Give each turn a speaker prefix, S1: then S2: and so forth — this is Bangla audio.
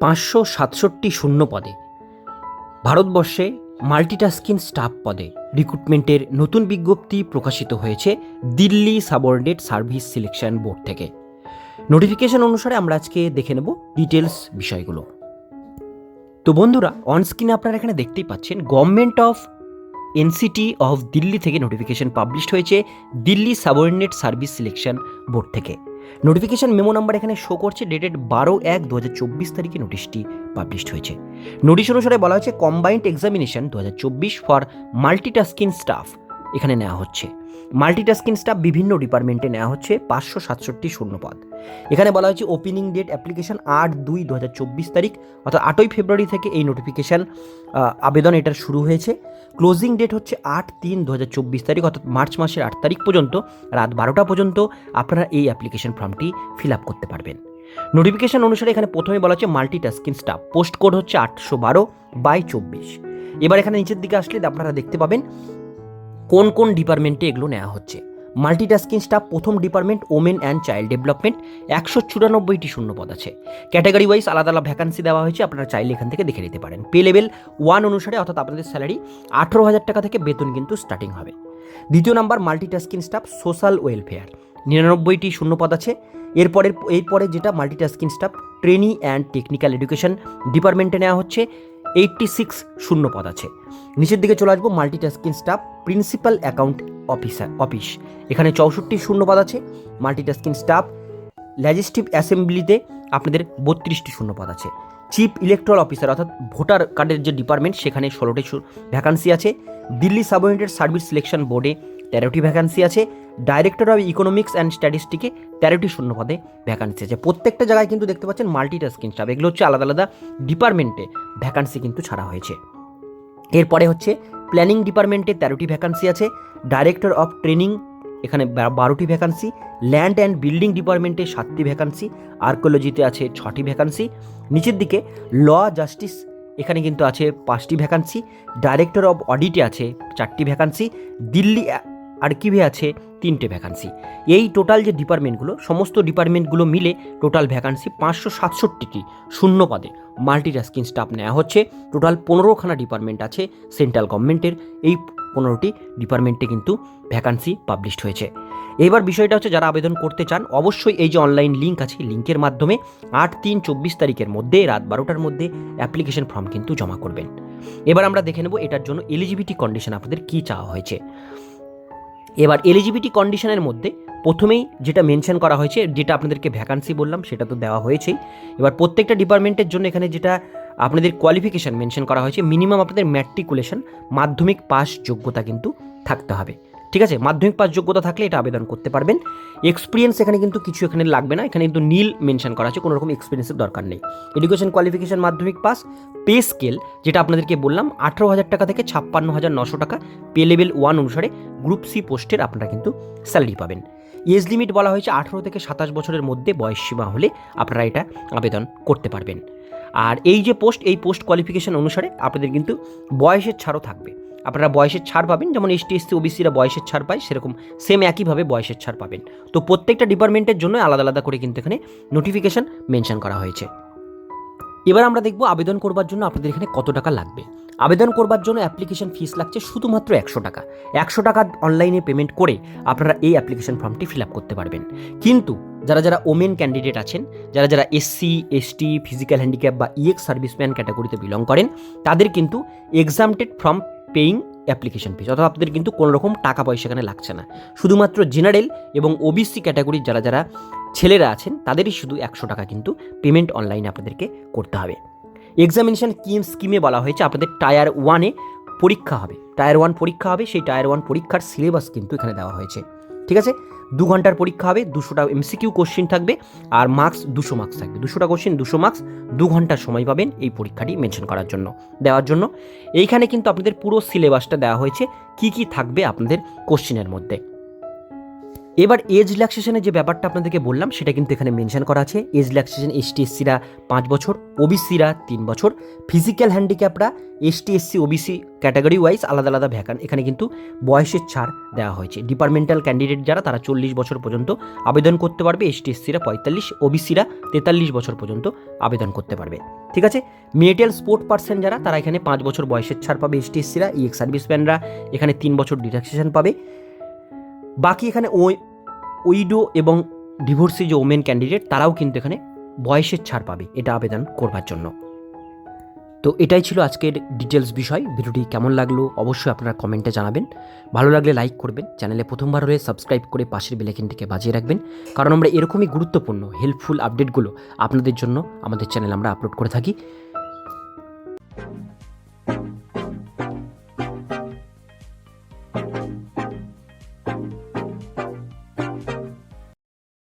S1: পাঁচশো সাতষট্টি শূন্য পদে। ভারতবর্ষে মাল্টিটাস্কিং স্টাফ পদে রিক্রুটমেন্টের নতুন বিজ্ঞপ্তি প্রকাশিত হয়েছে Delhi subordinate service selection board থেকে। নোটিফিকেশন অনুসারে আমরা আজকে দেখে নেব ডিটেলস বিষয়গুলো। তো বন্ধুরা অন স্ক্রিনে আপনারা এখানে দেখতেই পাচ্ছেন government of NCT of Delhi থেকে নোটিফিকেশন পাবলিশড হয়েছে Delhi subordinate service selection board থেকে। নোটিফিকেশন মেমো নাম্বার এখানে শো করছে ডেটেড বারো এক দু হাজার চব্বিশ তারিখে নোটিশটি পাবলিশড হয়েছে। নোটিশ অনুসারে বলা হয়েছে কম্বাইন্ড এক্সামিনেশন দু হাজার চব্বিশ ফর মাল্টিটাস্কিং স্টাফ এখানে নেওয়া হচ্ছে। মাল্টিটাস্কিং স্টাফ বিভিন্ন ডিপার্টমেন্টে নেওয়া হচ্ছে, পাঁচশো সাতষট্টি শূন্যপদ। এখানে বলা হয়েছে ওপেনিং ডেট অ্যাপ্লিকেশন আট দুই দু তারিখ, অর্থাৎ আটই ফেব্রুয়ারি থেকে এই নোটিফিকেশান আবেদন এটার শুরু হয়েছে। ক্লোজিং ডেট হচ্ছে আট তিন দু তারিখ, অর্থাৎ মার্চ মাসের আট তারিখ পর্যন্ত, রাত বারোটা পর্যন্ত আপনারা এই অ্যাপ্লিকেশন ফর্মটি ফিল আপ করতে পারবেন। নোটিফিকেশন অনুসারে এখানে প্রথমে বলা হচ্ছে মাল্টিটাস্কিং স্টাফ পোস্ট কোড হচ্ছে আটশো বারো বাই চব্বিশ। এবার এখানে নিচের দিকে আসলে আপনারা দেখতে পাবেন কোন কোন ডিপার্টমেন্টে এগুলো নেওয়া হচ্ছে। মাল্টিটাস্কিং স্টাফ প্রথম department women and child development, একশো চুরানব্বইটি শূন্যপদ আছে। ক্যাটাগরি ওয়াইজ আলাদা আলাদা ভ্যাকান্সি দেওয়া হয়েছে, আপনারা চাইলে এখান থেকে দেখে নিতে পারেন। পে লেভেল ওয়ান অনুসারে, অর্থাৎ আপনাদের স্যালারি আঠেরো হাজার টাকা থেকে বেতন কিন্তু স্টার্টিং হবে। দ্বিতীয় number, multitasking staff, social welfare. নিরানব্বইটি শূন্যপদ আছে। এরপরের, এরপরে যেটা multitasking staff, trainee and technical education ডিপার্টমেন্টে নেওয়া হচ্ছে, এইটটি সিক্স শূন্য পদ আছে। নিচের দিকে চলে আসব, multitasking staff, principal account officer, office. এখানে চৌষট্টি শূন্য পদ আছে মাল্টিটাস্কিং স্টাফ লেজিস্টিভ অ্যাসেম্বলিতে আপনাদের বত্রিশটি শূন্য পদ আছে। চিফ ইলেকট্রাল অফিসার অর্থাৎ ভোটার কার্ডের যে ডিপার্টমেন্ট সেখানে ষোলোটি ভ্যাকান্সি আছে। দিল্লি সাবঅর্ডিনেটেড সার্ভিস সিলেকশন বোর্ডে তেরোটি ভ্যাকান্সি আছে। ডাইরেক্টর অফ ইকোনমিক্স অ্যান্ড স্ট্যাটিস্টিকে তেরোটি শূন্য পদে ভ্যাকান্সি আছে। প্রত্যেকটা জায়গায় কিন্তু দেখতে পাচ্ছেন মাল্টিটাস্কিং স্টাফ এগুলো হচ্ছে আলাদা আলাদা ডিপার্টমেন্টে ভ্যাকান্সি কিন্তু ছাড়া হয়েছে। এরপরে হচ্ছে প্ল্যানিং ডিপার্টমেন্টে তেরোটি ভ্যাকান্সি আছে। ডাইরেক্টর অফ ট্রেনিং এখানে বারোটি ভ্যাকান্সি ল্যান্ড অ্যান্ড বিল্ডিং ডিপার্টমেন্টে সাতটি ভ্যাকান্সি আর্কোলজিতে আছে ছটি ভ্যাকান্সি নিচের দিকে ল জাস্টিস এখানে কিন্তু আছে পাঁচটি ভ্যাকান্সি ডাইরেক্টর অফ অডিটে আছে চারটি ভ্যাকান্সি দিল্লি আর্কিভে আছে তিনটে ভ্যাকান্সি এই টোটাল যে ডিপার্টমেন্টগুলো সমস্ত ডিপার্টমেন্টগুলো মিলে টোটাল ভ্যাকান্সি পাঁচশো সাতষট্টিটি, শূন্য পদে। মাল্টিটাস্কিং স্টাফ নেওয়া হচ্ছে। টোটাল পনেরোখানা ডিপার্টমেন্ট আছে সেন্ট্রাল গভর্নমেন্টের এই পনেরোটি ডিপার্টমেন্টে কিন্তু ভ্যাকান্সি পাবলিশড হয়েছে। এবার বিষয়টা হচ্ছে যারা আবেদন করতে চান, অবশ্যই এই যে অনলাইন লিঙ্ক আছে, লিঙ্কের মাধ্যমে আট তিন চব্বিশ তারিখের মধ্যে, রাত বারোটার মধ্যে অ্যাপ্লিকেশন ফর্ম কিন্তু জমা করবেন। এবার আমরা দেখে নেব এটার জন্য এলিজিবিলিটি কন্ডিশন আপনাদের কী চাওয়া হয়েছে। এবার এলিজিবিলিটি কন্ডিশনের মধ্যে প্রথমেই যেটা মেনশন করা হয়েছে, যেটা আপনাদেরকে ভ্যাকান্সি বললাম, সেটা তো দেওয়া হয়েছেই। এবার প্রত্যেকটা ডিপার্টমেন্টের জন্য এখানে যেটা আপনাদের কোয়ালিফিকেশান মেনশন করা হয়েছে মিনিমাম আপনাদের ম্যাট্রিকুলেশন মাধ্যমিক পাস যোগ্যতা কিন্তু থাকতে হবে। ঠিক আছে? মাধ্যমিক পাস যোগ্যতা থাকলে এটা আবেদন করতে পারবেন। এক্সপিরিয়েন্স এখানে কিন্তু কিছু এখানে লাগবে না, এখানে কিন্তু নীল মেনশন করা আছে কোনো রকম এক্সপিরিয়েন্সের দরকার নেই। এডুকেশন কোয়ালিফিকেশান মাধ্যমিক পাস পে স্কেল যেটা আপনাদেরকে বললাম, আঠেরো হাজার টাকা থেকে ছাপ্পান্ন হাজার নশো টাকা পে লেভেল ওয়ান অনুসারে গ্রুপ সি পোস্টের আপনারা কিন্তু স্যালারি পাবেন। এজ লিমিট বলা হয়েছে আঠেরো থেকে সাতাশ বছরের মধ্যে বয়স সীমা হলে আপনারা এটা আবেদন করতে পারবেন। আর এই যে পোস্ট এই পোস্ট কোয়ালিফিকেশন অনুসারে আপনাদের কিন্তু বয়সের ছাড়ও থাকবে। আপনারা বয়সের ছাড় পাবেন, যেমন এসটি এসসি ওবিসিরা বয়সের ছাড় পায়, সেরকম সেম একইভাবে বয়সের ছাড় পাবেন। তো প্রত্যেকটা ডিপার্টমেন্টের জন্য আলাদা আলাদা করে কিন্তু এখানে নোটিফিকেশন মেনশন করা হয়েছে। এবার আমরা দেখব আবেদন করবার জন্য আপনাদের এখানে কত টাকা লাগবে। আবেদন করবার জন্য অ্যাপ্লিকেশন ফিস লাগছে শুধুমাত্র একশো টাকা। একশো টাকা অনলাইনে পেমেন্ট করে আপনারা এই অ্যাপ্লিকেশন ফর্মটি ফিল আপ করতে পারবেন। কিন্তু যারা যারা ওমেন ক্যান্ডিডেট আছেন, যারা যারা এসসি এসটি ফিজিক্যাল হ্যান্ডিক্যাপ বা ইএক্স সার্ভিসম্যান ক্যাটাগরিতে বিলং করেন, তাদের কিন্তু exempted from paying application fees অর্থাৎ আপনাদের কিন্তু কোনো রকম টাকা পয়সা এখানে লাগছে না। শুধুমাত্র জেনারেল এবং ওবিসি ক্যাটাগরির যারা যারা ছেলেরা আছেন, তাদেরই শুধু একশো টাকা কিন্তু পেমেন্ট অনলাইনে আপনাদেরকে করতে হবে। এক্সামিনেশন স্কিম স্কিমে বলা হয়েছে আপনাদের টায়ার ওয়ানে পরীক্ষা হবে। টায়ার ওয়ান পরীক্ষা হবে, সেই টায়ার ওয়ান পরীক্ষার সিলেবাস কিন্তু এখানে দেওয়া হয়েছে। ঠিক আছে? দু ঘণ্টার পরীক্ষা হবে, দুশোটা এমসিকিউ কোশ্চিন থাকবে আর মার্কস দুশো মার্কস থাকবে। দুশোটা কোশ্চিন দুশো মার্কস দু ঘণ্টার সময় পাবেন এই পরীক্ষাটি মেনশন করার জন্য, দেওয়ার জন্য। এইখানে কিন্তু আপনাদের পুরো সিলেবাসটা দেওয়া হয়েছে, কি কি থাকবে আপনাদের কোশ্চিনের মধ্যে। এবার এজ রিল্যাক্সেশনের যে ব্যাপারটা আপনাদেরকে বললাম, সেটা কিন্তু এখানে মেনশন করা আছে। এজ রিল্যাক্সেশন এসটি এসসিরা পাঁচ বছর ওবিসিরা তিন বছর। Physical হ্যান্ডিক্যাপরা ST SC OBC category wise আলাদা আলাদা ভ্যাকান এখানে কিন্তু বয়সের ছাড় দেওয়া হয়েছে। ডিপার্টমেন্টাল ক্যান্ডিডেট যারা, তারা চল্লিশ বছর পর্যন্ত আবেদন করতে পারবে। এসটি এসসিরা পঁয়তাল্লিশ ওবিসিরা তেতাল্লিশ বছর পর্যন্ত আবেদন করতে পারবে। ঠিক আছে? মেটেল স্পোর্ট পার্সন যারা, তারা এখানে পাঁচ বছর বয়সের ছাড় পাবে এসটি এসসিরা ইএক্স সার্ভিসম্যানরা এখানে তিন বছর রিল্যাক্সেশন পাবে। বাকি এখানে উইডো এবং ডিভোর্সি যে ওমেন ক্যান্ডিডেট, তারাও কিন্তু এখানে বয়সের ছাড় পাবে। এটা আবেদন করবার জন্য। তো এটাই ছিল আজকের ডিটেলস বিষয়। ভিডিওটি কেমন লাগল অবশ্যই আপনারা কমেন্টে জানাবেন। ভালো লাগলে লাইক করবেন। চ্যানেলে প্রথমবার হলে সাবস্ক্রাইব করে পাশের বেলাইকিনটিকে বাজিয়ে রাখবেন। কারণ আমরা এরকমই গুরুত্বপূর্ণ হেল্পফুল আপডেটগুলো আপনাদের জন্য আমাদের চ্যানেল আমরা আপলোড করে থাকি।